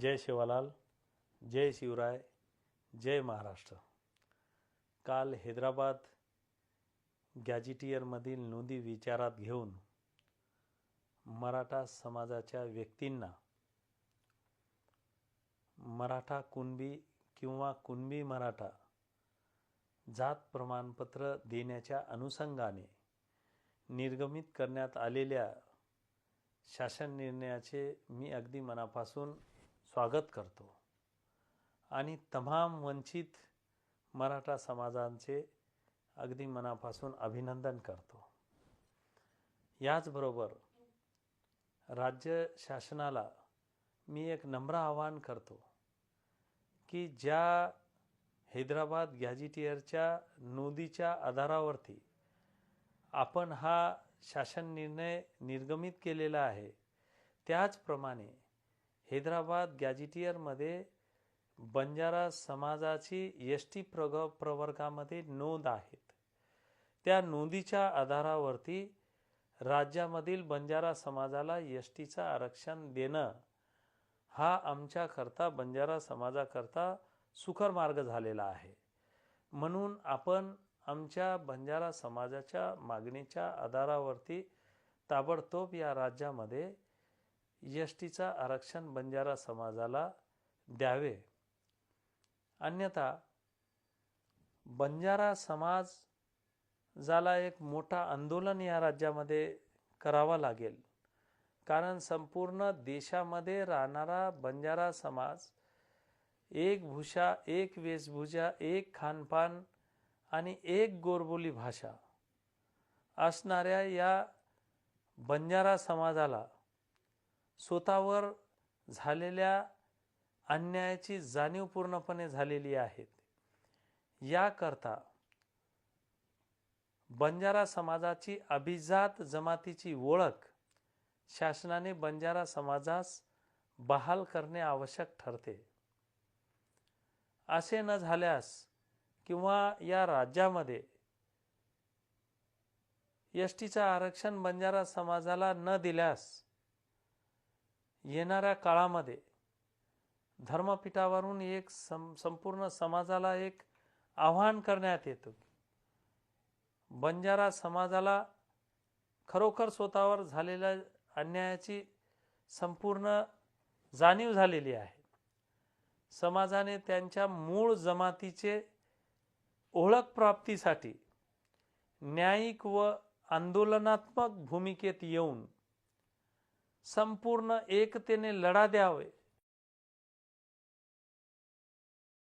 जय शिवालाल जय शिवराय जय महाराष्ट्र. काल हैदराबाद गॅजिटियरमधील नोंदी विचारात घेऊन मराठा समाजाच्या व्यक्तींना मराठा कुणबी किंवा कुणबी मराठा जात प्रमाणपत्र देण्याच्या अनुषंगाने निर्गमित करण्यात आलेल्या शासन निर्णयाचे मी अगदी मनापासून स्वागत करतो. आणि तमाम वंचित मराठा समाजांचे अगदी मनापासून अभिनंदन करतो. याचबरोबर राज्य शासनाला मी एक नम्र आवाहन करतो की ज्या हैदराबाद गॅजिटियरच्या नोंदीच्या आधारावरती आपण हा शासन निर्णय निर्गमित केलेला आहे त्याचप्रमाणे हैदराबाद गॅजिटियरमध्ये बंजारा समाजाची एस टी प्रग प्रवर्गामध्ये नोंद आहेत. त्या नोंदीच्या आधारावरती राज्यामधील बंजारा समाजाला एस टीचं आरक्षण देणं हा आमच्याकरता बंजारा समाजाकरता सुकर मार्ग झालेला आहे. म्हणून आपण आमच्या बंजारा समाजाच्या मागणीच्या आधारावरती ताबडतोब या राज्यामध्ये एस टीचा आरक्षण बंजारा समाजाला द्यावे. अन्यथा बंजारा समाज झाला एक मोठा आंदोलन या राज्यामध्ये करावा लागेल. कारण संपूर्ण देशामध्ये राहणारा बंजारा समाज एक भूषा एक वेशभूषा एक खानपान आणि एक गोरबोली भाषा असणाऱ्या या बंजारा समाजाला स्वतःवर झालेल्या अन्यायाची जाणीव पूर्णपणे झालेली आहे. याकरता बंजारा समाजाची अभिजात जमातीची ओळख शासनाने बंजारा समाजास बहाल करणे आवश्यक ठरते. असे न झाल्यास किंवा या राज्यामध्ये एस टीचं आरक्षण बंजारा समाजाला न दिल्यास येणाऱ्या काळामध्ये धर्मपीठावरून एक सं संपूर्ण समाजाला एक आव्हान करण्यात येतं. बंजारा समाजाला खरोखर स्वतःवर झालेल्या अन्यायाची संपूर्ण जाणीव झालेली आहे. समाजाने त्यांच्या मूळ जमातीचे ओळख प्राप्तीसाठी न्यायिक व आंदोलनात्मक भूमिकेत येऊन संपूर्ण एकतेने लढा द्यावे.